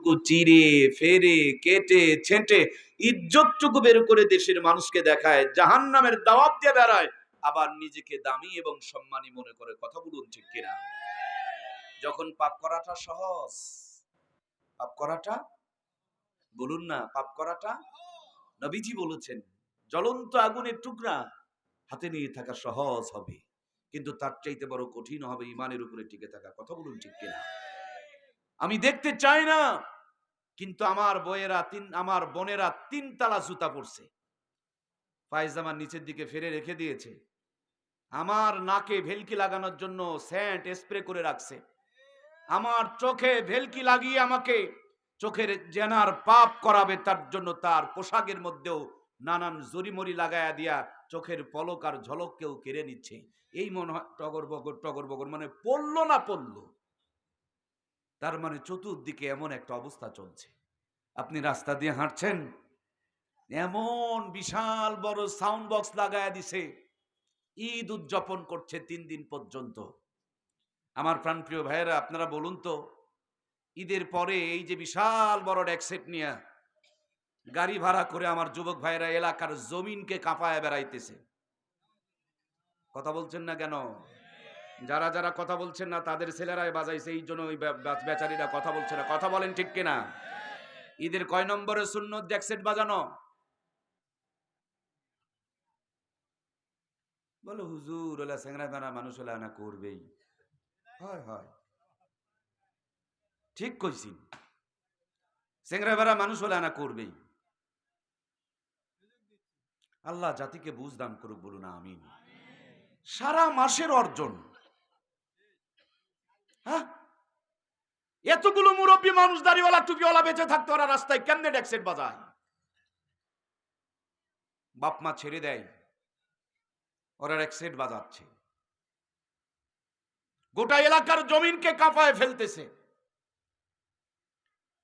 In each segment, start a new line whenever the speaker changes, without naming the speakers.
রক্তটুকু চিরে ফেরে, কেটে, ছেঁটে, ইজ্জতটুকু বের করে দেশের মানুষকে দেখায় জাহান নামের দাওয়াত দিয়ে বেড়ায়, আবার নিজেকে দামি এবং সম্মানী মনে করে কথা বলুন ঠিক কিনা? যখন পাপ করাটা সহজ, পাপ করাটা? বলুন না, পাপ করাটা? নবীজি বলেছেন, জ্বলন্ত আগুনের টুকরা হাতে নিয়ে থাকা সহজ হবে, কিন্তু তার চাইতে বড় কঠিন হবে ইমানের উপরে টিকে থাকা। কথা বলুন ঠিক কিনা? আমি দেখতে চাই না, কিন্তু আমার বইয়েরা তিন, আমার বোনেরা তিন তালা জুতা পরছে। পায়জামার নিচের দিকে ফেরে রেখে দিয়েছে। আমার নাকে ভেলকি লাগানোর জন্য স্যান্ট স্প্রে করে রাখছে। আমার চোখে ভেলকি লাগিয়ে আমাকে চোখের জেনার পাপ করাবে, তার জন্য তার পোশাকের মধ্যেও নানান জরিমরি লাগায়া দিয়া চোখের পলক আর ঝলক কেউ কেড়ে নিচ্ছে। এই মনে হয় টগর বগর টগর বগর মানে পড়ল না পড়ল। তার মানে চতুর্দিকে এমন একটা অবস্থা চলছে। আপনি রাস্তা দিয়ে হাঁটছেন, এমন বিশাল বড় সাউন্ড বক্স লাগায়া দিছে, ঈদ উদযাপন করছে তিন দিন পর্যন্ত। আমার প্রাণপ্রিয় ভাইয়েরা, আপনারা বলুন তো, ঈদের পরে এই যে বিশাল বড় ড্যাকসেট নিয়ে গাড়ি ভাড়া করে আমার যুবক ভাইয়েরা এলাকার জমিনকে কাঁপায় বেড়াইতেছে। কথা বলছেন না কেন? যারা যারা কথা বলছেন না, তাদের ছেলেরাই বাজাইছে, এই জন্য ওই বেচারীরা কথা বলছে না। কথা বলেন ঠিক কিনা? ঈদের কয় নম্বরে শূন্য ড্যাকসেট বাজানো? বলো, হুজুর, ওলা স্যাংরা বেনা মানুষ ওলা না করবেই। হয় হয়। ঠিক কইছি। স্যাংরা বেড়া মানুষ ওলা না করবেই। আল্লাহ জাতিকে বুঝ দান করুক বলুন, আমিন। সারা মাসের অর্জন হ্যাঁ? এতগুলো মুরব্বী মানুষ দাড়িওয়ালা, টুপিওয়ালা বেঁচে থাকতো ওরা রাস্তায়, কেমনে ডেক্সেট বাজায়? বাপ মা ছেড়ে দেয়, ওরা ডেক্সেট বাজাচ্ছে। গোটা এলাকার জমিনকে কাঁপায় ফেলতেছে।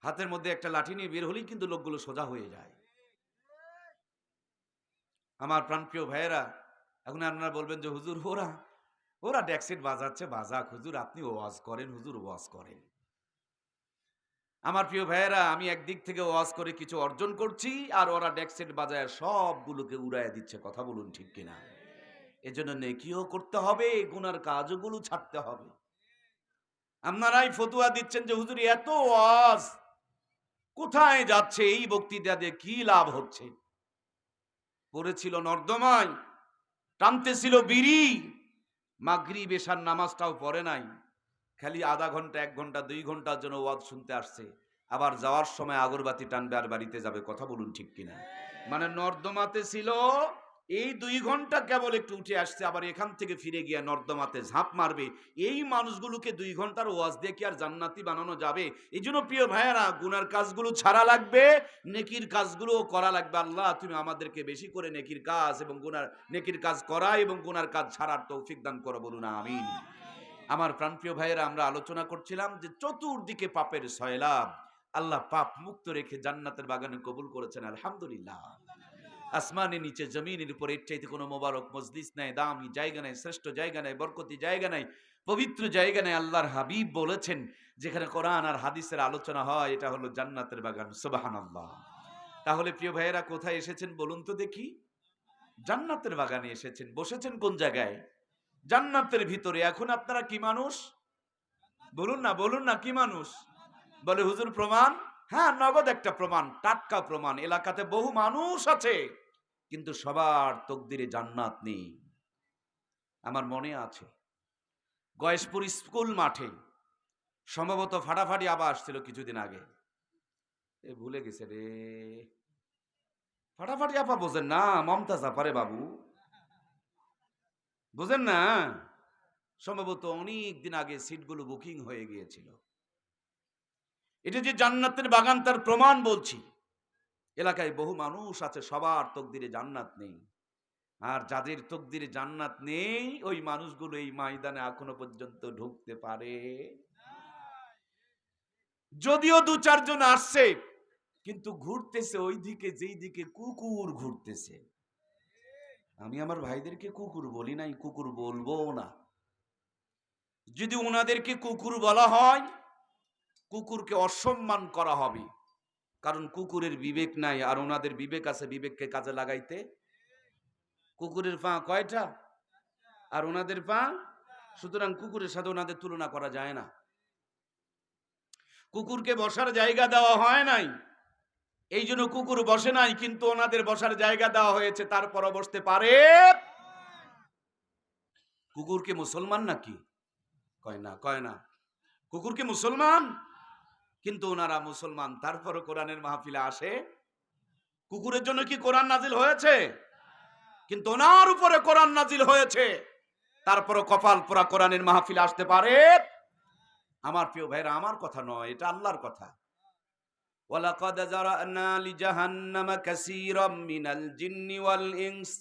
হাতের মধ্যে একটা লাঠি নিয়ে বের হলেই কিন্তু লোকগুলো সোজা হয়ে যায়। আমার প্রাণপ্রিয় ভাইয়েরা, এখন আপনারা বলবেন যে, হুজুর, ওরা ওরা ড্যাক্সিট বাজাচ্ছে, বাজাক, হুজুর আপনি ওয়াজ করেন, হুজুর ওয়াজ করেন। আমার প্রিয় ভাইয়েরা, আমি একদিক থেকে ওয়াজ করে কিছু অর্জন করছি আর ওরা ড্যাক্সেট বাজায় সবগুলোকে উড়াইয়া দিচ্ছে, কথা বলুন ঠিক কিনা? এজন্য নেকিও করতে হবে গুনার কাজগুলো ছাড়তে হবে। আপনারাই ফতুয়া দিচ্ছেন যে, হুজুর এত ওয়াজ কোথায় যাচ্ছে, এই বক্তৃতা দিয়ে কি লাভ হচ্ছে? পড়েছিল নর্দমায়, টানতেছিল বিড়ি মাগরি বেশার নামাজটাও পড়ে নাই। খালি আধা ঘণ্টা, এক ঘণ্টা, দুই ঘণ্টার জন্য ওয়াদ শুনতে আসছে। আবার যাওয়ার সময় আগরবাতি টানবে আর বাড়িতে যাবে। কথা বলুন ঠিক কিনা? মানে নর্দমাতে ছিল এই দুই ঘণ্টা কেবল একটু উঠে আসছে, আবার এখান থেকে ফিরে গিয়ে নর্দমাতে ঝাঁপ মারবে। এই মানুষগুলোকে দুই ঘণ্টার ওয়াজ দিয়ে কি আর জান্নাতি বানানো যাবে? এই জন্য প্রিয় ভাইয়ারা, গুনার কাজগুলো ছাড়া লাগবে, নেকির কাজগুলো করা লাগবে। আল্লাহ, তুমি আমাদেরকে বেশি করে নেকির কাজ এবং গুনার, নেকির কাজ করা এবং গুনার কাজ ছাড়ার তৌফিক দান করো বলুন, আমিন। আমার প্রাণপ্রিয় ভাইয়েরা, আমরা আলোচনা করছিলাম যে চতুর্দিকে পাপের সয়লাভ আল্লাহ পাপ মুক্ত রেখে জান্নাতের বাগানে কবুল করেছেন, আলহামদুলিল্লাহ। আসমানের নিচে, জমিনের উপর, এর চাইতে কোনো মোবারক, মজলিস নাই, দামি জায়গা নাই, শ্রেষ্ঠ জায়গা নাই, বরকতি জায়গা নাই, পবিত্র জায়গা নাই, আল্লাহর হাবিব বলেছেন, যেখানে কোরআন আর হাদিসের আলোচনা হয়, এটা হলো জান্নাতের বাগান। সোবাহান আল্লাহ তাহলে প্রিয় ভাইয়েরা, কোথায় এসেছেন বলুন তো দেখি? জান্নাতের বাগানে এসেছেন। বসেছেন কোন জায়গায়? জান্নাতের ভিতরে। এখন আপনারা কি মানুষ? বলুন না বলুন না, কি মানুষ? বলে, হুজুর, প্রমাণ? হ্যাঁ নগদ একটা প্রমাণ, টাটকা প্রমাণ। এলাকাতে বহু মানুষ আছে, কিন্তু সবার তকদিরে জান্নাত নেই। আমার মনে আছে, গয়েশপুর স্কুল মাঠে সম্ভবত ফাটাফাটি আবার আসছিল কিছুদিন আগে। এ, ভুলে গেছে রে। ফাটাফাটি আপা বোঝেন না, মমতাজ আপারে বাবু। বুঝেন না? সম্ভবত অনেক দিন আগে সিটগুলো বুকিং হয়ে গিয়েছিল। এটা যে জান্নাতের বাগান তার প্রমাণ বলছি। এলাকায় বহু মানুষ আছে, সবার তকদিরে জান্নাত নেই। আর যাদের তকদিরে জান্নাত নেই, ওই মানুষগুলো এই ময়দানে এখনও পর্যন্ত ঢুকতে পারে। যদিও দু চারজন আসছে, কিন্তু ঘুরতেছে ওই দিকে যেই দিকে কুকুর ঘুরতেছে। আমি আমার ভাইদেরকে কুকুর বলি নাই, কুকুর বলব না। যদি ওনাদেরকে কুকুর বলা হয় কুকুরকে অসম্মান করা হবে। কারণ কুকুরের বিবেক নাই আর ওনাদের বিবেক আছে বিবেককে কাজে লাগাইতে। কুকুরের পা কয়টা? আর ওনাদের পা? সুতরাং কুকুরের সাথে ওনাদের তুলনা করা যায় না। কুকুরকে বসার জায়গা দেওয়া হয় নাই। এই জন্য কুকুর বসে নাই, কিন্তু ওনাদের বসার জায়গা দেওয়া হয়েছে, তারপর বসতে পারে। কুকুরকে মুসলমান নাকি? কয় না কয় না। কুকুরকে মুসলমান? কিন্তু ওনারা মুসলমান। তারপরও কোরআনের মাহফিলে আসে। কুকুরের জন্য কি কোরআন নাজিল হয়েছে? কিন্তু ওনার উপরে কোরআন নাজিল হয়েছে। তারপরও কপাল পোড়া কোরআনের মাহফিলে আসতে পারে। আমার প্রিয় ভাইরা, আমার কথা নয়, এটা আল্লাহর কথা। ওয়ালাকাদ জারানা লিজাহান্নামা কাসীরাম মিনাল জিন্নি ওয়াল ইনস।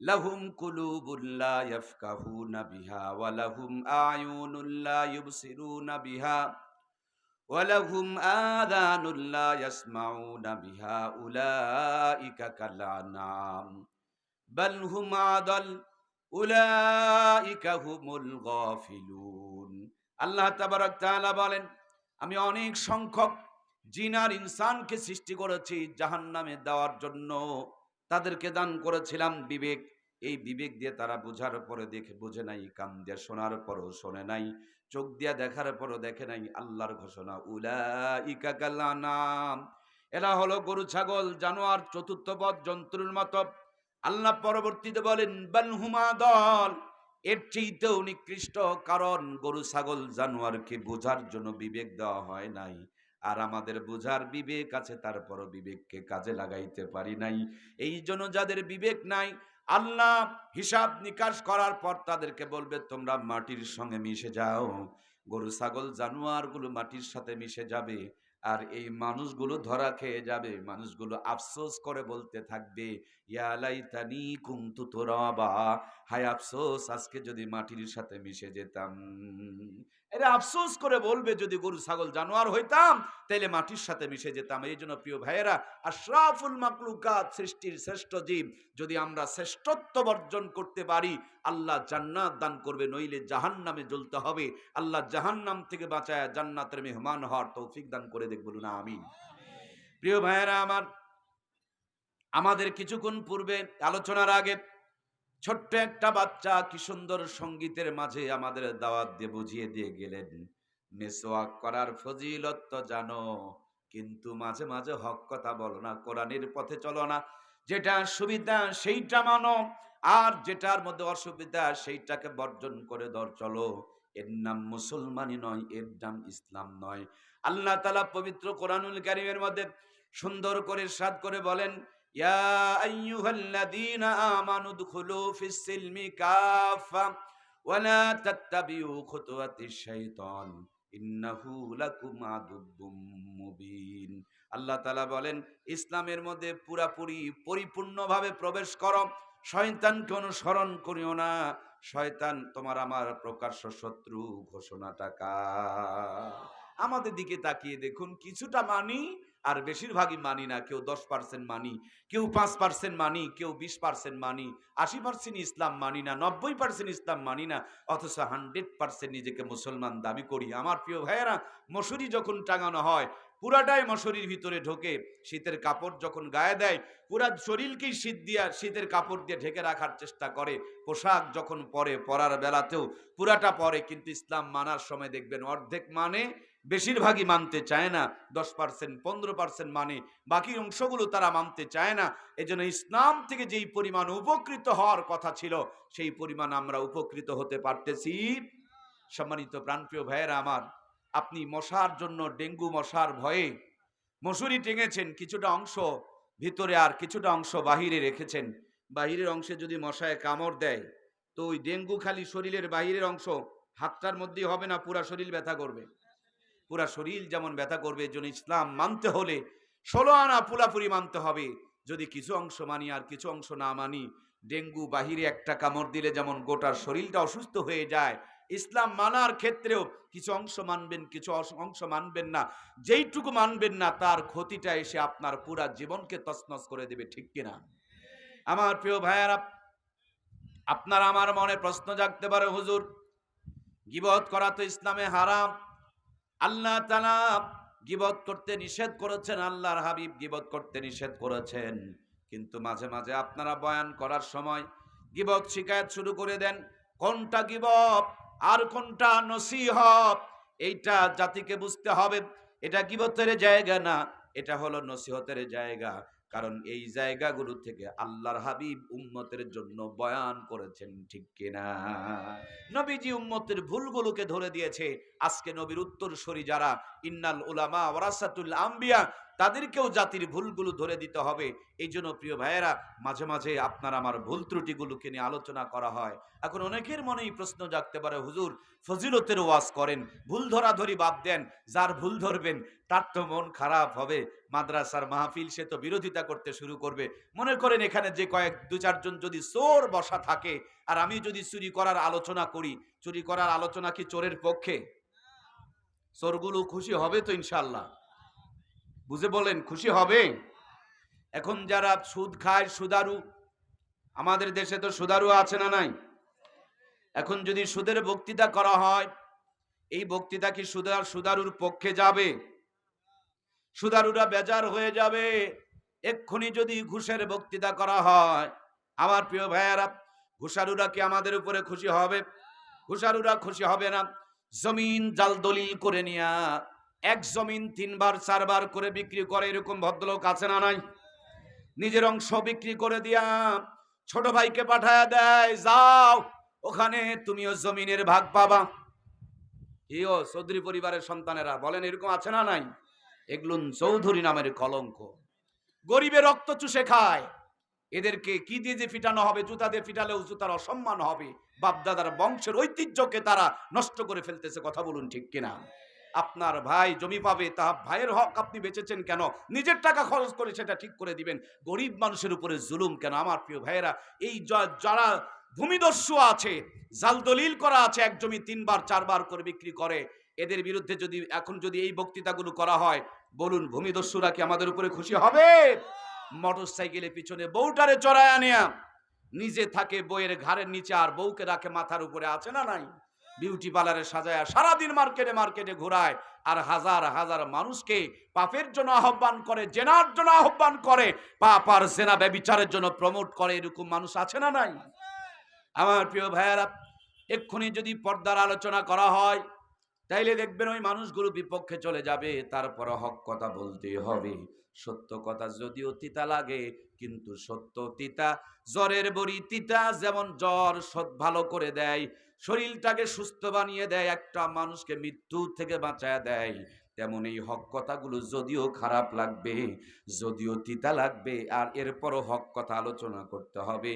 লাহুম কুলুবুন লা ইয়াফকাহুনা বিহা ওয়া লাহুম আয়ুনুন লা ইউবসিরুনা বিহা। ওয়া লাহুম আযানুন লা ইয়াসমাউনা বিহা উলাইকা কাল আনআম বাল হুম আদাল, উলাইকা হুমুল গাফিলুন। আল্লাহ তাবারক তাআলা বলেন, আমি অনেক সংখ্যক জিন আর ইনসানকে সৃষ্টি করেছি জাহান্নামে দেওয়ার জন্য। তাদেরকে দান করেছিলাম বিবেক। এই বিবেক দিয়ে তারা বোঝার পরে দেখে, বোঝে নাই কান দিয়ে শোনার পরও শোনে নাই। চোখ দিয়া দেখার পরও দেখে নাই আল্লাহর ঘোষণা। উলা নাম এরা হলো গরু, ছাগল, জানোয়ার, চতুর্থ পদ, জন্তুর মতো। আল্লাহ পরবর্তীতে বলেন বালহুমা দল। এর চেয়েতেও নিকৃষ্ট কারণ গরু, ছাগল, জানোয়ারকে বোঝার জন্য বিবেক দেওয়া হয় নাই। আর আমাদের বোঝার বিবেক আছে, তারপরও বিবেককে কাজে লাগাইতে পারি নাই। এই জন্য যাদের বিবেক নাই আল্লাহ হিসাব নিকাশ করার পর তাদেরকে বলবে, তোমরা মাটির সঙ্গে মিশে যাও। গরু, ছাগল, জানোয়ারগুলো মাটির সাথে মিশে যাবে আর এই মানুষগুলো ধরা খেয়ে যাবে। মানুষগুলো আফসোস করে বলতে থাকবে ইয়ালাইতানি কুমতু তোরাবা। হায় আফসোস, আজকে যদি মাটির সাথে মিশে যেতাম। এরা আফসোস করে বলবে, যদি গরু, ছাগল, জানোয়ার হইতাম তাহলে মাটির সাথে মিশে যেতাম। এই জন্য প্রিয় ভাইয়েরা, আশরাফুল মাকলুকাত সৃষ্টির শ্রেষ্ঠ জীব। যদি আমরা শ্রেষ্ঠত্ব বর্জন করতে পারি, আল্লাহ জান্নাত দান করবে, নইলে জাহান্নামে জ্বলতে হবে। আল্লাহ জাহান্নাম থেকে বাঁচায় জান্নাতের মেহমান হওয়ার তৌফিক দান করে দেখ, বলুন আমি প্রিয় ভাইয়েরা, আমার, আমাদের কিছুক্ষণ পূর্বে আলোচনার আগে ছোট্ট একটা বাচ্চা কি সুন্দর সঙ্গীতের মাঝে আমাদের দাওয়াত দিয়ে বুঝিয়ে দিয়ে গেলেন, মেসোয়াক করার ফজিলত তো জানো, কিন্তু মাঝে মাঝে হক কথা বলো না, কোরআনের পথে চলো না। যেটা সুবিধা সেইটা মানো, আর যেটার মধ্যে অসুবিধা সেইটাকে বর্জন করে দর চলো। এর নাম মুসলমানই নয়, এর নাম ইসলাম নয়। আল্লাহ তালা পবিত্র কোরআনুল কারিমের মধ্যে সুন্দর করে সাদ করে বলেন يا أيها الذين آمنوا ادخلوا في السلم كافة ولا تتبعوا خطوات الشيطان إنه لكم عدو مبين আল্লাহ তালা বলেন ইসলামের মধ্যে পুরাপুরি পরিপূর্ণভাবে প্রবেশ করো শয়তানকে অনুসরণ করিও না শয়তান তোমার আমার প্রকাশ্য শত্রু ঘোষণা টাকা আমাদের দিকে তাকিয়ে দেখুন কিছুটা মানি আর বেশিরভাগই মানি না, কেউ দশ পার্সেন্ট মানি, কেউ পাঁচ পার্সেন্ট মানি, কেউ বিশ পার্সেন্ট মানি, আশি পার্সেন্ট ইসলাম মানি না, নব্বই পার্সেন্ট ইসলাম মানি না, অথচ হান্ড্রেড পার্সেন্ট নিজেকে মুসলমান দাবি করি। আমার প্রিয় ভাইয়েরা, মশুরি যখন টাঙানো হয়, পুরাটাই মশুরির ভিতরে ঢোকে, শীতের কাপড় যখন গায়ে দেয়, পুরা শরীরকেই শীত দিয়া, শীতের কাপড় দিয়ে ঢেকে রাখার চেষ্টা করে। পোশাক যখন পরে, পরার বেলাতেও পুরাটা পরে, কিন্তু ইসলাম মানার সময় দেখবেন অর্ধেক মানে বেশিরভাগই মানতে চায় না, দশ পার্সেন্ট পনেরো পার্সেন্ট মানে বাকি অংশগুলো তারা মানতে চায় না। এজন্য ইসলাম থেকে যেই পরিমাণ উপকৃত হওয়ার কথা ছিল, সেই পরিমাণ আমরা উপকৃত হতে পারতেছি। সম্মানিত প্রাণপ্রিয় ভাইয়েরা আমার, আপনি মশার জন্য ডেঙ্গু মশার ভয়ে মশুরি টেঙেছেন, কিছুটা অংশ ভিতরে আর কিছুটা অংশ বাহিরে রেখেছেন। বাহিরের অংশে যদি মশায় কামড় দেয়, তো ওই ডেঙ্গু খালি শরীরের বাহিরের অংশ হাতটার মধ্যেই হবে না, পুরা শরীর ব্যথা করবে। পুরা শরীর যেমন ব্যথা করবে জন্য ইসলাম মানতে হলে ষোলো আনা পুরাপুরি মানতে হবে। যদি কিছু অংশ মানি আর কিছু অংশ না মানি, ডেঙ্গু বাহিরে একটা কামড় দিলে যেমন গোটার শরীরটা অসুস্থ হয়ে যায়, ইসলাম মানার ক্ষেত্রেও কিছু অংশ মানবেন, কিছু অংশ মানবেন না। যেইটুকু মানবেন না, তার ক্ষতিটা এসে আপনার পুরা জীবনকে তছনছ করে দেবে, ঠিক কিনা? আমার প্রিয় ভাইয়ারা, আপনার আমার মনে প্রশ্ন জাগতে পারে, হুজুর। গিবত করা তো ইসলামে হারাম। আল্লাহ তালা গিবত করতে নিষেধ করেছেন, আল্লাহর হাবিব গিবত করতে নিষেধ করেছেন। কিন্তু মাঝে মাঝে আপনারা বয়ান করার সময় গিবত শিকায়ত শুরু করে দেন, কোনটা গিবত, আর কোনটা নসিহব এইটা জাতিকে বুঝতে হবে। এটা গিবতের জায়গা না, এটা হলো নসিহতের জায়গা। কারণ এই জায়গাগুলো থেকে আল্লাহর হাবিব উম্মতের জন্য বয়ান করেছেন, ঠিক কিনা? নবীজি উম্মতের ভুলগুলোকে ধরে দিয়েছে। আজকে নবীর উত্তর সরি যারা? ইন্নাল উলামা ওরাসাতুল আম্বিয়া। তাদেরকেও জাতির ভুলগুলো ধরে দিতে হবে। এই জন্য প্রিয় ভাইয়েরা, মাঝে মাঝে আপনার আমার ভুল ত্রুটিগুলোকে নিয়ে আলোচনা করা হয়। এখন অনেকের মনেই প্রশ্ন জাগতে পারে, হুজুর, ফজিলতের ওয়াজ করেন, ভুল ধরাধরি বাদ দেন, যার ভুল ধরবেন, তার তো মন খারাপ হবে। মাদ্রাসার মাহফিল, সে তো বিরোধিতা করতে শুরু করবে। মনে করেন এখানে যে কয়েক, দু, চারজন যদি চোর বসা থাকে, আর আমি যদি চুরি করার আলোচনা করি, চুরি করার আলোচনা কি চোরের পক্ষে? চোরগুলো খুশি হবে তো ইনশাল্লাহ বুঝে বলেন, খুশি হবে? এখন যারা সুদ খায়, সুদারু, আমাদের দেশে তো সুদারু আছে না নাই? এখন যদি সুদের বক্তৃতা করা হয়, এই বক্তৃতা কি সুদার সুদারুর পক্ষে যাবে? সুদারুরা বেজার হয়ে যাবে। এক্ষুনি যদি ঘুষের বক্তৃতা করা হয়, আমার প্রিয় ভাইয়ারা, ঘুষারুরা কি আমাদের উপরে খুশি হবে? ঘুষারুরা খুশি হবে না? জমিন জাল দলিল করে নিয়া এক জমিন তিনবার, চারবার করে বিক্রি করে, এরকম ভদ্রলোক আছে না নাই? নিজের অংশ বিক্রি করে দিয়া ছোট ভাইকে পাঠায় দেয়, যাও, ওখানে তুমিও জমিনের ভাগ পাবা। ইও চৌধুরী পরিবারের সন্তানেরা, বলেন এরকম আছে না নাই? এগুলুন চৌধুরী নামের কলঙ্ক। গরিবের রক্ত চুষে খায়। এদেরকে কি দিয়ে যে ফিটানো হবে, জুতা দিয়ে ফিটালেও জুতার অসম্মান হবে। বাপদাদার বংশের ঐতিহ্যকে তারা নষ্ট করে ফেলতেছে, কথা বলুন ঠিক কিনা? আপনার ভাই জমি পাবে, তা ভাইয়ের হক আপনি বেঁচেছেন কেন? নিজের টাকা খরচ করে সেটা ঠিক করে দিবেন। গরিব মানুষের উপরে জুলুম কেন? আমার প্রিয় ভাইয়েরা, এই যারা ভূমিদস্যু আছে, জাল দলিল করা আছে, এক জমি তিনবার, চারবার করে বিক্রি করে, এদের বিরুদ্ধে যদি, এখন যদি এই বক্তৃতাগুলো করা হয়, বলুন ভূমিদস্যুরা কি আমাদের উপরে খুশি হবে? মোটর সাইকেলের পিছনে বউটারে চড়ায় আনিয়া, নিজে থাকে বইয়ের ঘাড়ের নিচে আর বউকে রাখে মাথার উপরে, আছে না নাই? বিউটি পার্লারে সাজায় সারাদিন মার্কেটে মার্কেটে ঘোরায় আর হাজার হাজার মানুষকে পাপের জন্য আহ্বান করে, জেনার জন্য আহ্বান করে, পাপ আর জেনা ব্যবিচারের জন্য প্রমোট করে, এরকম মানুষ আছে না নাই? আমার প্রিয় ভাইয়ারা, এক্ষুনি যদি পর্দার আলোচনা করা হয় তাইলে দেখবেন ওই মানুষগুলো বিপক্ষে চলে যাবে তারপর হক কথা বলতে হবে। সত্য কথা যদিও তিতা লাগে, কিন্তু সত্য তিতা, জ্বরের বড়ি তিতা, যেমন জ্বর সৎ ভালো করে দেয়, শরীরটাকে সুস্থ বানিয়ে দেয়, একটা মানুষকে মৃত্যু থেকে বাঁচায় দেয়। তেমন এই হক কথাগুলো যদিও খারাপ লাগবে, যদিও তিতা লাগবে, আর এরপরও হক কথা আলোচনা করতে হবে।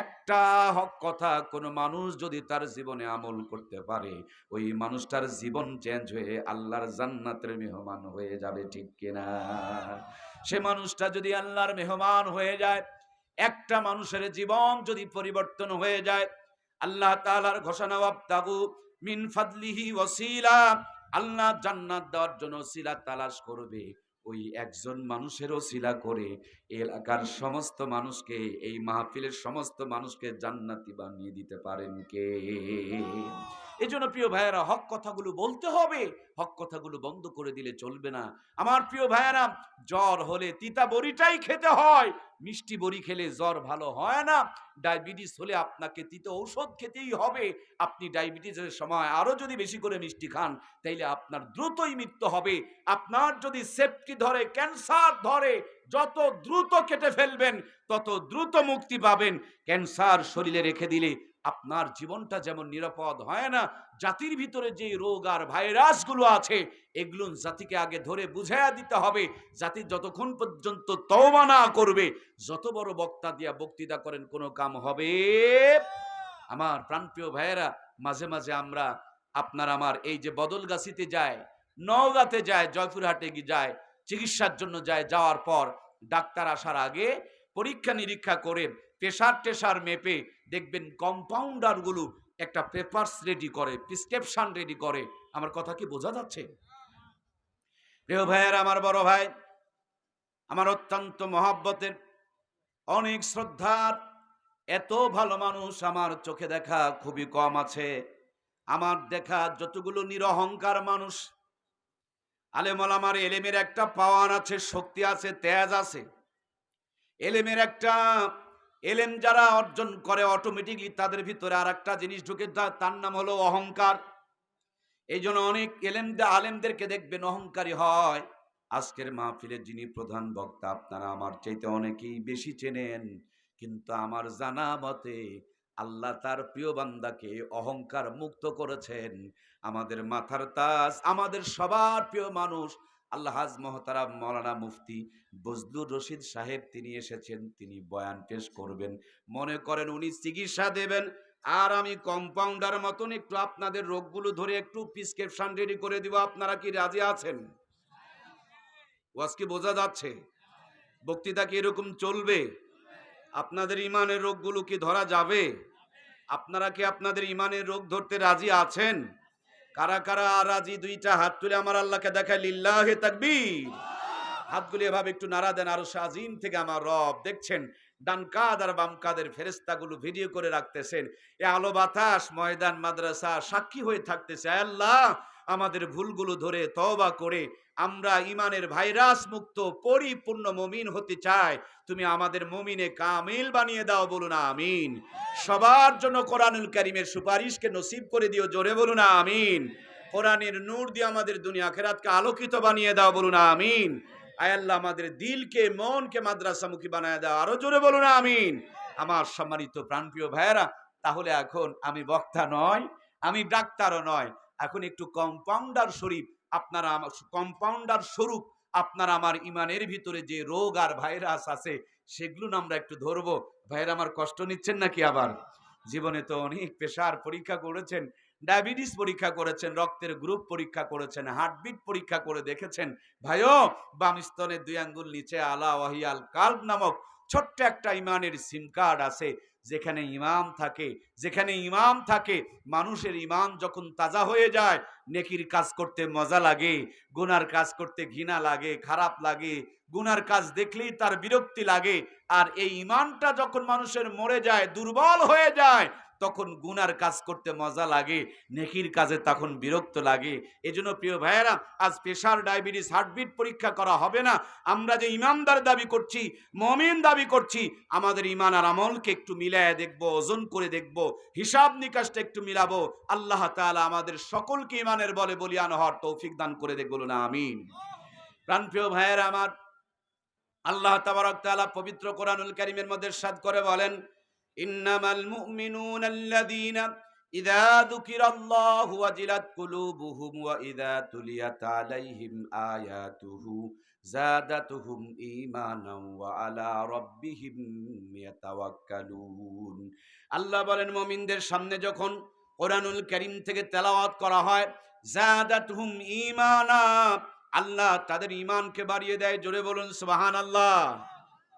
একটা হক কথা কোনো মানুষ যদি তার জীবনে আমল করতে পারে, ওই মানুষটার জীবন চেঞ্জ হয়ে আল্লাহর জান্নাতের মেহমান হয়ে যাবে, ঠিক কিনা? সে মানুষটা যদি আল্লাহর মেহমান হয়ে যায়, একটা মানুষের জীবন যদি পরিবর্তন হয়ে যায়, আল্লাহ তালার ঘোষণা, ওয়াবতাগু মিন ফাদলিহি ওয়াসিলা আল্লাহ জান্নাত দেওয়ার জন্য শিলা তালাশ করবে। ওই একজন মানুষেরও শিলা করে এলাকার সমস্ত মানুষকে, এই মাহফিলের সমস্ত মানুষকে জান্নাতি বানিয়ে দিতে পারেন কে? এই জন্য প্রিয় ভাইয়েরা, হক কথাগুলো বলতে হবে। হক কথাগুলো বন্ধ করে দিলে চলবে না। আমার প্রিয় ভাইয়েরা, জ্বর হলে তিতা বড়িটাই খেতে হয়। মিষ্টি বড়ি খেলে জ্বর ভালো হয় না। ডায়াবেটিস হলে আপনাকে তিতা ঔষধ খেতেই হবে। আপনি ডায়াবেটিসের সময় আরও যদি বেশি করে মিষ্টি খান, তাইলে আপনার দ্রুতই মৃত্যু হবে। আপনার যদি সেফটি ধরে, ক্যান্সার ধরে যত দ্রুত কেটে ফেলবেন, তত দ্রুত মুক্তি পাবেন। ক্যান্সার শরীরে রেখে দিলে আপনার জীবনটা যেমন নিরাপদ হয় না, জাতির ভিতরে যে রোগ আর ভাইরাসগুলো আছে, এগুলো জাতিকে আগে ধরে বুঝাইয়া দিতে হবে। জাতি যতক্ষণ পর্যন্ত তওবা না করবে, যত বড় বক্তা দিয়া বক্তৃতা করেন, কোনো কাম হবে আমার প্রাণপ্রিয় ভাইয়েরা, মাঝে মাঝে আমরা আপনার আমার এই যে বদলগাছিতে যায়, নওগাঁতে যায়, জয়পুরহাটে গিয়ে যায় চিকিৎসার জন্য যায়, যাওয়ার পর ডাক্তার আসার আগে পরীক্ষা নিরীক্ষা করে প্রেশার টেশার মেপে দেখবেন কম্পাউন্ডারগুলো একটা পেপারস রেডি করে, প্রিসক্রিপশন রেডি করে। আমার কথা কি বোঝা যাচ্ছে? প্রিয় ভাইয়ের, আমার বড় ভাই, আমার অত্যন্ত মহাব্বতের, অনেক শ্রদ্ধার, এত ভালো মানুষ আমার চোখে দেখা খুবই কম আছে। আমার দেখা যতগুলো নিরহংকার মানুষ আলেমল আমার এলেমের একটা পাওয়ার আছে, শক্তি আছে, তেজ আছে। এলেমের একটা, এলেম যারা অর্জন করে অটোমেটিকলি তাদের ভিতরে আর একটা জিনিস ঢুকে তার নাম হলো অহংকার। এই জন্য অনেক এলেম আলেমদেরকে দেখবেন অহংকারী হয়। আজকের মাহফিলের যিনি প্রধান বক্তা, আপনারা আমার চাইতে অনেকেই বেশি চেনেন, কিন্তু আমার জানা মতে আল্লাহ তার প্রিয় বান্দাকে অহংকার মুক্ত করেছেন। আমাদের মাথার তাজ, আমাদের সবার প্রিয় মানুষ আল্লাহাজ মহতারা মৌলানা মুফতি বজলুর রশিদ সাহেব তিনি এসেছেন, তিনি বয়ান পেশ করবেন। মনে করেন উনি চিকিৎসা দেবেন। আর আমি কম্পাউন্ডার মতন একটু আপনাদের রোগগুলো ধরে একটু প্রিসক্রিপশন রেডি করে দিব, আপনারা কি রাজি আছেন? ওয়াজ কি বোঝা যাচ্ছে? বক্তৃতা কি এরকম চলবে? আপনাদের ইমানের রোগগুলো কি ধরা যাবে? আপনারা কি আপনাদের ইমানের রোগ ধরতে রাজি আছেন? কারা কারা রাজি? দুইটা হাত তুলে আমার আল্লাহকে দেখায়, লিল্লাহে তাকবীর। হাতগুলি এভাবে একটু নাড়া দেন, আরও আজিম থেকে আমার রব। দেখছেন, ডান কাদ আর বাম কাদের ফেরেস্তাগুলো ভিডিও করে রাখতেছেন। এ আলো বাতাস, ময়দান, মাদ্রাসা, সাক্ষী হয়ে থাকতেছে। আল্লাহ আমাদের ভুলগুলো ধরে তওবা করে আমরা ইমানের ভাইরাস মুক্ত, পরিপূর্ণ মমিন হতে চাই। তুমি আমাদের মমিনে কামিল বানিয়ে দাও বলুন, আমিন। সবার জন্য কোরআনুল কারিমের সুপারিশকে নসিব করে দিও, জোরে বলুন, আমিন। কোরআনের নূর দিয়ে আমাদের দুনিয়া খেরাতকে আলোকিত বানিয়ে দাও বলুন, আমিন। আয় আল্লাহ, আমাদের দিলকে, মনকে মাদ্রাসামুখী বানায় দাও, আরও জোরে বলুন, আমিন। আমার সম্মানিত প্রাণপ্রিয় ভাইয়েরা, তাহলে এখন আমি বক্তা নয়, আমি ডাক্তারও নয় এখন একটু কম্পাউন্ডার শরীফ, আপনারা আমার কম্পাউন্ডার স্বরূপ, আপনার আমার ইমানের ভিতরে যে রোগ আর ভাইরাস আছে, সেগুলো আমরা একটু ধরবো। ভাইয়েরা আমার কষ্ট নিচ্ছেন নাকি আবার? জীবনে তো অনেক পেশার পরীক্ষা করেছেন, ডায়াবেটিস পরীক্ষা করেছেন, রক্তের গ্রুপ পরীক্ষা করেছেন, হার্টবিট পরীক্ষা করে দেখেছেন। ভাইও, বাম স্তনের দুই আঙ্গুল নিচে আলা ওয়াহিয়াল কাল্ব নামক ছোট্ট একটা ইমানের সিম কার্ড আছে। যেখানে ইমাম থাকে, যেখানে ইমাম থাকে, মানুষের ইমাম যখন তাজা হয়ে যায়, নেকির কাজ করতে মজা লাগে, গুনার কাজ করতে ঘৃণা লাগে, খারাপ লাগে, গুনার কাজ দেখলেই তার বিরক্তি লাগে, আর এই ইমানটা যখন মানুষের মরে যায়, দুর্বল হয়ে যায় তখন গুনার কাজ করতে মজা লাগে, নেকির কাজে তখন বিরক্ত লাগে। এজন্য প্রিয় ভাইয়েরা, আজ প্রেশার ডায়াবেটিস হার্টবিট পরীক্ষা করা হবে না। আমরা যে ইমানদার দাবি করছি, মমিন দাবি করছি, আমাদের ইমান আর আমলকে একটু মিলায় দেখব, ওজন করে দেখব, হিসাব নিকাশটা একটু মিলাবো। আল্লাহ তাআলা আমাদের সকলকে ইমানের বলে বলিয়ান হওয়ার তৌফিক দান করে দেখ বলুন আমিন। প্রাণপ্রিয় ভাইয়েরা আমার, আল্লাহ তাবারক তাআলা পবিত্র কোরআনুল কারীমের মধ্যে সাদ করে বলেন মুমিনুনা আল্লাযীনা ইযা যুকিরাল্লাহু ওয়াজিলাত কুলুবুহুম ওয়া ইযা তুলিয়াত আলাইহিম আয়াতুহু জাদাতুহুম ঈমানান ওয়া আলা রাব্বিহিম ইয়াতাওয়াক্কালুন আল্লাহ বলেন, মুমিনদের সামনে যখন কোরআনুল কারীম থেকে তেলাওয়াত করা হয় জাদাতুহুম ঈমানা, আল্লাহ তাদের ঈমানকে বাড়িয়ে দেয়। জোরে বলুন সুবহানাল্লাহ।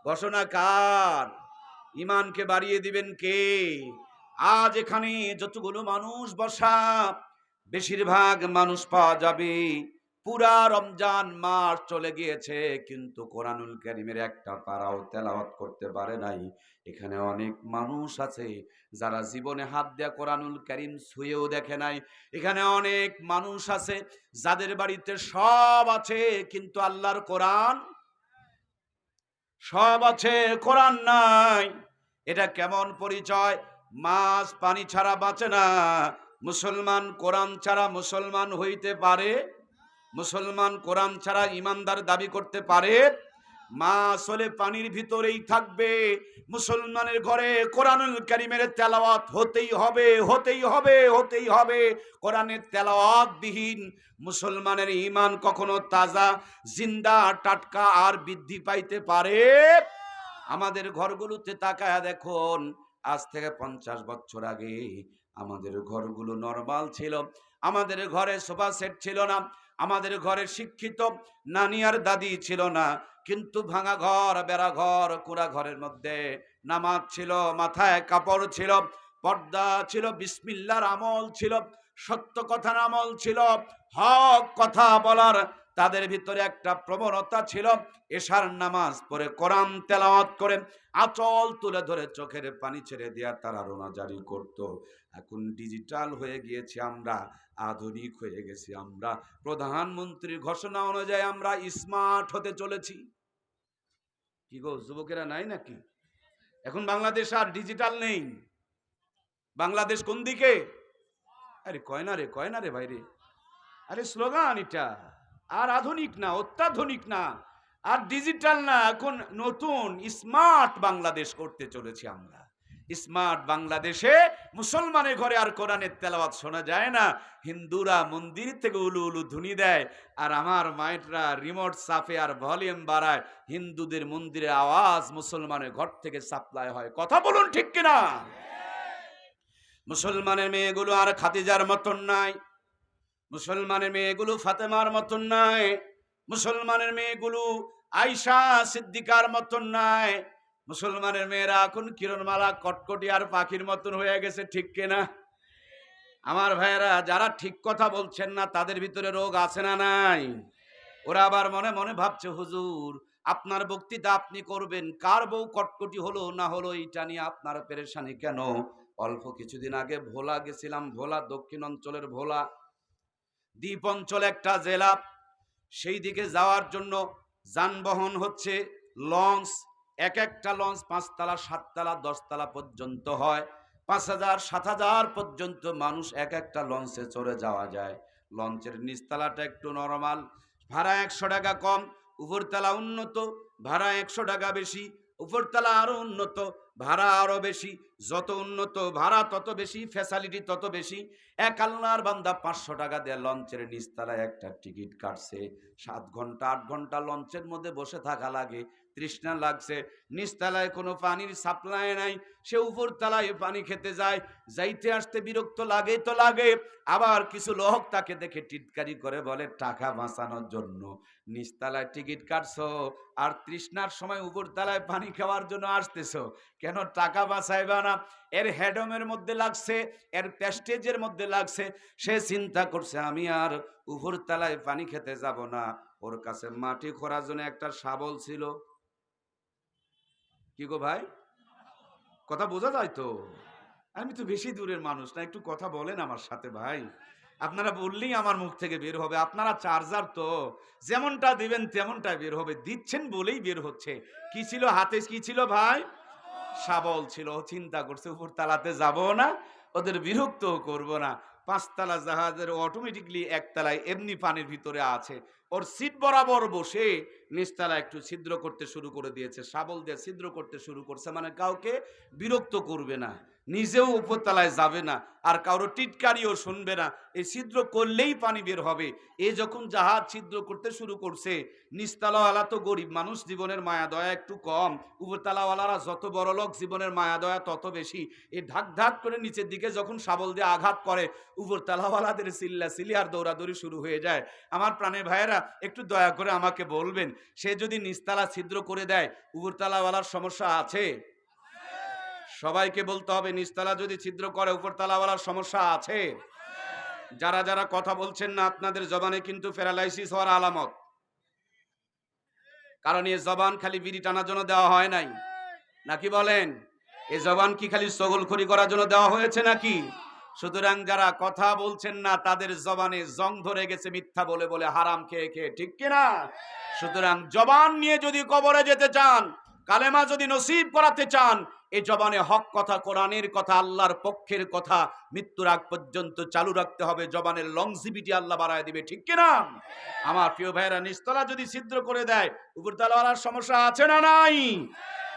ঘোষণা কার? ইমানকে বাড়িয়ে দিবেন কে? আজ এখানে যতগুলো মানুষ বসা, বেশিরভাগ মানুষ পাওয়া যাবে। পুরা রমজান মাস চলে গিয়েছে, কিন্তু কোরআনুল কারিমের একটা পারাও তেলাওয়াত করতে পারে নাই। এখানে অনেক মানুষ আছে, যারা জীবনে হাত দেয়া কোরআনুল কারিম ছুঁয়েও দেখে নাই। এখানে অনেক মানুষ আছে, যাদের বাড়িতে সব আছে, কিন্তু আল্লাহর কোরআন, সব আছে, কোরআন নাই। এটা কেমন পরিচয়? মাছ পানি ছাড়া বাঁচে না। মুসলমান কোরআন ছাড়া মুসলমান হইতে পারে। মুসলমান কোরআন ছাড়া ইমানদার দাবি করতে পারে। মাছ হলে পানির ভিতরেই থাকবে। মুসলমানের ঘরে কোরআনুল কারিমের তেলাওয়াত হতেই হবে হতেই হবে হতেই হবে। কোরআনের তেলাওয়াত বিহীন মুসলমানের ইমান কখনো তাজা, জিন্দা, টাটকা আর বৃদ্ধি পাইতে পারে। আমাদের ঘরগুলোতে তাকায় দেখুন, আজ থেকে পঞ্চাশ বছর আগে আমাদের ঘরগুলো নর্মাল ছিল। আমাদের ঘরে সোফা সেট ছিল না, আমাদের ঘরে শিক্ষিত নানি আর দাদি ছিল না, কিন্তু ভাঙা ঘর, বেড়া ঘর, কুড়া ঘরের মধ্যে নামাজ ছিল, মাথায় কাপড় ছিল, পর্দা ছিল, বিসমিল্লার আমল ছিল, সত্য কথার আমল ছিল, হক কথা বলার তাদের ভিতরে একটা প্রবণতা ছিল, এশার নামাজ পড়ে কোরআন তেলাওয়াত করে আচল তুলে ধরে চোখের পানি ছেড়ে দেওয়া তারা রোনা জারি করত। এখন ডিজিটাল হয়ে গিয়েছি আমরা, আধুনিক হয়ে গেছি আমরা, প্রধানমন্ত্রীর ঘোষণা অনুযায়ী আমরা স্মার্ট হতে চলেছি। কি গো, যুবকেরা নাই নাকি? এখন বাংলাদেশ আর ডিজিটাল নেই। বাংলাদেশ কোন দিকে? আরে কয় না রে, কয় না রে ভাই রে? আরে স্লোগান এটা। আর আধুনিক না, অত্যাধুনিক না, আর ডিজিটাল না, এখন নতুন স্মার্ট বাংলাদেশ করতে চলেছি আমরা। স্মার্ট বাংলাদেশে মুসলমানের ঘরে আর কোরআনের তেলাওয়াত শোনা যায় না। হিন্দুরা মন্দির থেকে উলু উলু ধুনি দেয়, আর আমার মায়েরা রিমোট সাফে আর ভলিউম বাড়ায়, হিন্দুদের মন্দিরের আওয়াজ মুসলমানের ঘর থেকে সাপ্লাই হয়। কথা বলুন ঠিক কিনা? মুসলমানের মেয়েগুলো আর খাদিজার মতন নাই। মুসলমানের মেয়েগুলো ফাতেমার মতন নাই, মুসলমানের মেয়েগুলো আয়সা সিদ্দিকার মতন নাই, মুসলমানের মেয়েরা এখন কিরণমালা, কটকটি আর পাখির মতন হয়ে গেছে, ঠিক কিনা? আমার ভাইয়েরা, যারা ঠিক কথা বলছেন না, তাদের ভিতরে রোগ আছে না নাই? ওরা আবার মনে মনে ভাবছে, হুজুর, আপনার বক্তৃতা আপনি করবেন, কার বউ কটকটি হলো না হলো, এইটা নিয়ে আপনার পেরেশানি কেন? অল্প কিছুদিন আগে ভোলা গেছিলাম, ভোলা দক্ষিণ অঞ্চলের ভোলা। দ্বীপ অঞ্চল একটা জেলা। সেই দিকে যাওয়ার জন্য যানবাহন হচ্ছে লঞ্চ। এক একটা লঞ্চ পাঁচতলা, সাততলা, দশতলা পর্যন্ত হয়। পাঁচ হাজার, সাত হাজার পর্যন্ত মানুষ এক একটা লঞ্চে চড়ে যাওয়া যায়। লঞ্চের নিচতলাটা একটু নরমাল। ভাড়া একশো টাকা কম, উপরতলা উন্নত। ভাড়া একশো টাকা বেশি, উপরতলা আরও উন্নত। ভাড়া আরও বেশি, যত উন্নত ভাড়া, তত বেশি ফ্যাসিলিটি তত বেশি। এক আল্লাহর বান্দা পাঁচশো টাকা দিয়ে লঞ্চের নিচতলায় একটা টিকিট কাটছে। সাত ঘণ্টা, আট ঘণ্টা লঞ্চের মধ্যে বসে থাকা লাগে, তৃষ্ণা লাগছে। নিচতলায় কোনো পানির সাপ্লাই নাই, সে উপর তলায় পানি খেতে যায়। যাইতে আসতে বিরক্ত লাগে তো লাগে, আবার কিছু লোক তাকে দেখে টিটকারি করে বলে, টাকা বাঁচানোর জন্য নিচতলায় টিকিট কাটছো, আর তৃষ্ণার সময় উপর তলায় পানি খাওয়ার জন্য আসতেছো। কেন টাকা বাঁচাইবা না? এর হেডমের মধ্যে লাগছে, এর প্যাস্টেজের মধ্যে লাগছে। সে চিন্তা করছে, আমি আর উপর তলায় পানি খেতে যাব না। ওর কাছে মাটি খোঁড়ার জন্য একটা শাবল ছিল। কি গো ভাই? কথা বোঝা যায় তো? আমি তো বেশি দূরের মানুষ না, একটু কথা বলেন আমার সাথে ভাই। আপনারা বললেই আমার মুখ থেকে বের হবে, আপনারা চার্জার তো। যেমনটা দিবেন তেমনটা বের হবে, দিচ্ছেন বলেই বের হচ্ছে। কি ছিল হাতে, কি ছিল ভাই? শাবল ছিল, চিন্তা করছে, উপর তালাতে যাব না, ওদের বিরক্ত করব না। পাঁচতলা জাহাজের অটোমেটিকলি একতলায় এমনি পানির ভিতরে আছে। ওর সিট বরাবর বসে নিচতলা একটু ছিদ্র করতে শুরু করে দিয়েছে। সাবল দিয়ে ছিদ্র করতে শুরু করছে মানে কাউকে বিরক্ত করবে না। নিজেও উপরতলায় যাবে না, আর কারও টিটকারিও শুনবে না। এই ছিদ্র করলেই পানি বের হবে। এ যখন জাহাজ ছিদ্র করতে শুরু করছে নিচতলাওয়ালা তো গরিব মানুষ, জীবনের মায়া দয়া একটু কম। উপরতলাওয়ালারা যত বড় লোক, জীবনের মায়া দয়া তত বেশি। এ ধাক ধাক করে নিচের দিকে যখন শাবল দিয়ে আঘাত করে, উপরতলাওয়ালাদের চিল্লা চিলি আর দৌড়াদৌড়ি শুরু হয়ে যায়। আমার প্রাণের ভাইয়েরা, একটু দয়া করে আমাকে বলবেন, সে যদি নিচতলা ছিদ্র করে দেয়, উপরতলাওয়ালার সমস্যা আছে? সবাইকে বলতে হবে, নিচতলা যদি ছিদ্র করে, উপরতলাওয়ালার সমস্যা আছে? যারা যারা কথা বলছেন না, আপনাদের জবানে কিন্তু প্যারালাইসিস হওয়ার আলামত। কারণ এই জবান খালি বিড়ি টানার জন্য দেওয়া হয় নাই। নাকি বলেন? এই জবান কি খালি সগলখড়ি করার জন্য দেওয়া হয়েছে নাকি? সুতরাং যারা কথা বলছেন না, তাদের জবানে জং ধরে গেছে মিথ্যা বলে বলে হারাম খেয়ে খেয়ে, ঠিক কিনা? সুতরাং জবান নিয়ে যদি কবরে যেতে চান কালেমা যদি নসিব করাতে চান এই জবানে হক কথা, কোরআনের কথা, আল্লাহর পক্ষের কথা, মৃত্যুর আগ পর্যন্ত চালু রাখতে হবে। জবানের লংজিবিটি আল্লাহ বাড়ায় দিবে, ঠিক কিনা? আমার প্রিয় ভাইরা নিস্তলা যদি ছিদ্র করে দেয় উপরতলাওয়ালার সমস্যা আছে না নাই?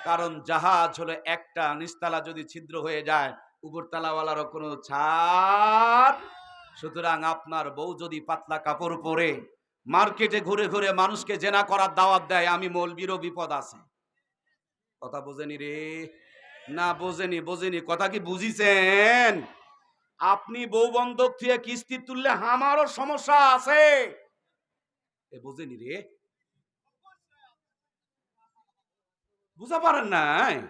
কারণ জাহাজ হলো একটা, নিস্তালা যদি ছিদ্র হয়ে যায় উপরতলাওয়ালারও কোনো ছাড় সুতরাং আপনার বউ যদি পাতলা কাপড় পরে, মার্কেটে ঘুরে ঘুরে মানুষকে জেনা করার দাওয়াত দেয়, আমি মলবিরও বিপদ আছে। কথা বোঝেনি রে। না, বোঝেনি বোঝেনি। কথা কি বুঝিছেন? আপনি বউ বন্ধক থেকে কিস্তি তুললে আমারও সমস্যা আছে। এ, বোঝেনি রে। বুঝা পারেন নাই?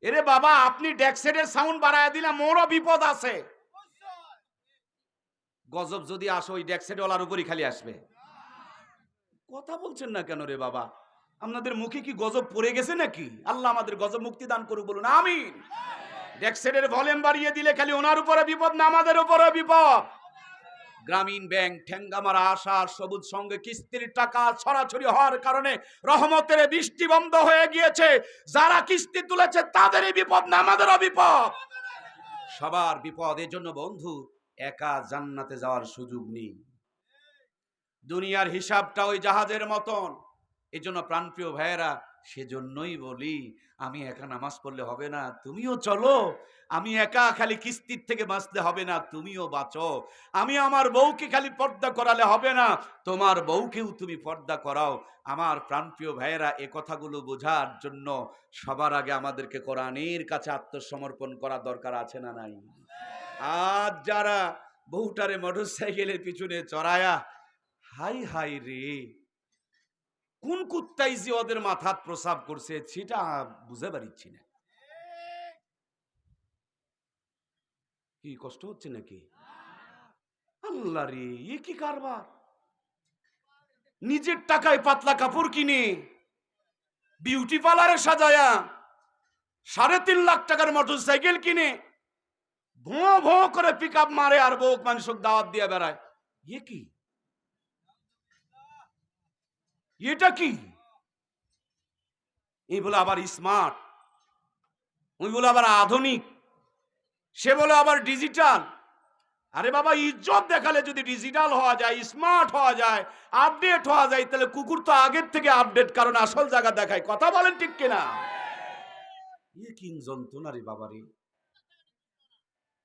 এরে বাবা, আপনি ডেক্সেটের সাউন্ড বাড়ায় দিলে মোরও বিপদ আছে। গজব যদি আসো, ওই ডেক্সেট উপরই খালি আসবে। কথা বলছেন না কেন রে বাবা? আপনাদের মুখে কি গজব পড়ে গেছে নাকি? আল্লাহ আমাদের গজব মুক্তি দান করুক বলুন, আমিন। ডেক্সেটের ভলিউম বাড়িয়ে দিলে খালি ওনার উপরে বিপদ না আমাদের উপরে বিপদ? গ্রামীণ ব্যাংক ঠেঙ্গামারা আশার সবুজ সঙ্গে কিস্তির টাকা ছড়াছড়ি হওয়ার কারণে রহমতের বৃষ্টি বন্ধ হয়ে গিয়েছে। যারা কিস্তি তুলেছে, তাদেরই বিপদ না আমাদেরও বিপদ? সবার বিপদ জন্য বন্ধু, একা জান্নাতে যাওয়ার সুযোগ নেই। দুনিয়ার হিসাবটা ওই জাহাজের মতন। এই জন্য প্রাণপ্রিয় ভাইয়েরা, সেজন্যই বলি, আমি একা নামাজ পড়লে হবে না, তুমিও চলো। আমি একা খালি কিস্তির থেকে বাঁচতে হবে না, তুমিও বাঁচো। আমি আমার বউকে খালি পর্দা করালে হবে না, তোমার বউকেও তুমি পর্দা করাও। আমার প্রাণপ্রিয় ভাইয়েরা, এ কথাগুলো বোঝার জন্য সবার আগে আমাদেরকে কোরআনের কাছে আত্মসমর্পণ করা দরকার আছে না নাই? আজ যারা বউটারে মোটর সাইকেলের পিছনে চড়ায়া, হাই হাই রে! কোন কুত্তাই যে ওদের মাথাত প্রসাব করছে, সেটা বুঝে পারিচ্ছি না কি কষ্ট হচ্ছে নাকি? আল্লাহ এ কি কারবার? নিজের টাকায় পাতলা কাপড় কিনে বিউটি পার্লারে সাজায়া সাড়ে তিন লাখ টাকার মোটর সাইকেল কিনে ভোঁ ভোঁ করে পিক মারে আর বউ মানুষক দাওয়াত দিয়ে বেড়ায়। এ কি? এটা কি? এই বলে আবার স্মার্ট ওই বলে আবার আধুনিক, সে বলে আবার ডিজিটাল আরে বাবা, ইজ্জত দেখালে যদি ডিজিটাল হওয়া যায় স্মার্ট হওয়া যায় আপডেট হওয়া যায়, তাহলে কুকুর তো আগের থেকে আপডেট কারণ আসল জায়গা দেখায়। কথা বলেন ঠিক কিনা? ইয়ে যন্ত্রণা রে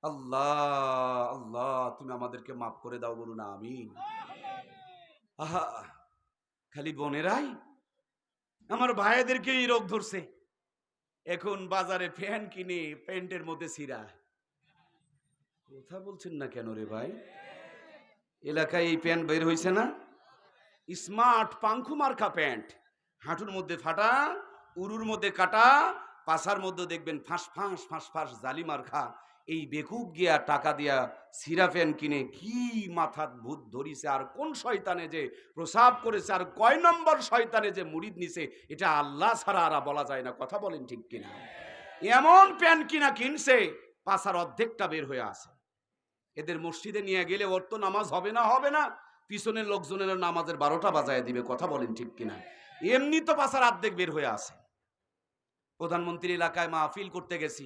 আল্লাহ আল্লাহ, তুমি আমাদেরকে মাফ করে দাও বলুন আমি আহা খালি বোনেরাই? আমার ভাইদেরকে এই রোগ ধরছে। এখন বাজারে ফ্যান কিনে প্যান্টের মধ্যে সিরা। কথা বলছেন না কেন রে ভাই? এলাকায় এই প্যান্ট বের হয়েছে না? স্মার্ট পাংখু মার্কা প্যান্ট। হাঁটুর মধ্যে ফাটা, উরুর মধ্যে কাটা, পাশার মধ্যে দেখবেন ফাঁস ফাঁস ফাঁস ফাঁস জালি মার্খা এই বেকুব গিয়া টাকা দিয়া সিরা প্যান্ট কিনে কি মাথাত ভূত ধরিছে, আর কোন শয়তানে যে প্রসাব করেছে, আর কয় নম্বর শয়তানে যে মুড়িদ নিছে, এটা আল্লাহ ছাড়া আর বলা যায় না। কথা বলেন ঠিক কিনা? এমন প্যান্ট কিনা কিনছে পাশার অর্ধেকটা বের হয়ে আছে। এদের মসজিদে নিয়ে গেলে ওর তো নামাজ হবে না হবে না। পিছনের লোকজনের নামাজের বারোটা বাজায় দিবে, কথা বলেন ঠিক কিনা? এমনি তো পাশার অর্ধেক বের হয়ে আছে। প্রধানমন্ত্রী এলাকায় মাহফিল করতে গেছি।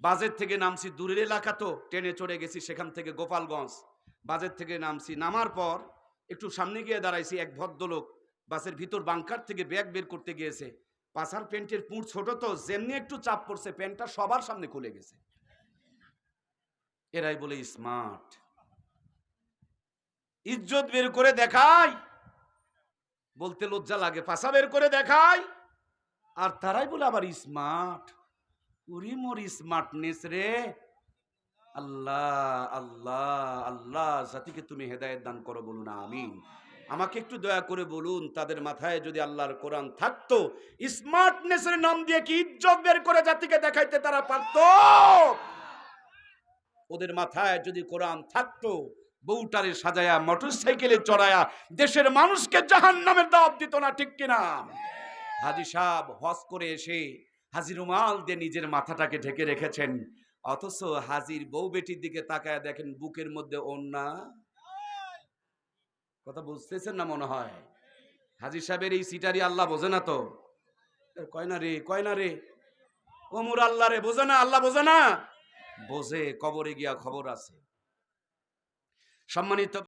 বাজের থেকে নামছি দূরের এলাকা তো, ট্রেনে চড়ে গেছি সেখান থেকে গোপালগঞ্জ। বাজের থেকে নামছি, নামার পর একটু সামনে গিয়ে দাঁড়াইছি এক ভদ্রলোক, বাসের ভিতর বাংকার থেকে ব্যাগ বের করতে গিয়েছে। পাশার প্যান্টের পুঁড় ছোট তো, যেমনি একটু চাপ পড়ছে, প্যান্টটা সবার সামনে খুলে গেছে। এরাই বলে, স্মার্ট। ইজ্জত বের করে দেখাই। বলতে লজ্জা লাগে, পাশা বের করে দেখাই। আর তারাই বলে, আবার স্মার্ট। উরি মোর স্মার্টনেস রে। আল্লাহ আল্লাহ আল্লাহ, জাতিকে তুমি হেদায়েত দান করো বলুন, আমিন। আমাকে একটু দয়া করে বলুন, তাদের মাথায় যদি আল্লাহর কোরআন থাকতো স্মার্টনেসের নাম দিয়ে কি ইজ্জত বের করে জাতিকে দেখাইতে তারা পারত? ওদের মাথায় যদি কোরআন থাকতো, বউটারে সাজায়া মোটর সাইকেলে চড়ায়া, দেশের মানুষকে জাহান নামের দাওয়াত দিত না, ঠিক কিনা? হাজি সাহেব হজ করে এসে হাজির রুমাল দিয়ে নিজের মাথাটাকে ঢেকে রেখেছেন। অথচ হাজির বউ বেটির দিকে তাকায় দেখেন বুকের মধ্যে ওন্না কথা বুঝতেছেন না মনে হয়? হাজির সাহেবের এই সিটারি আল্লাহ বোঝে না তো? এ, কয় না রে কয় না রে? ওমর আল্লাহ রে বোঝে না? আল্লাহ বোঝে না? বোঝে কবরে গিয়া খবর আছে। সম্মানিত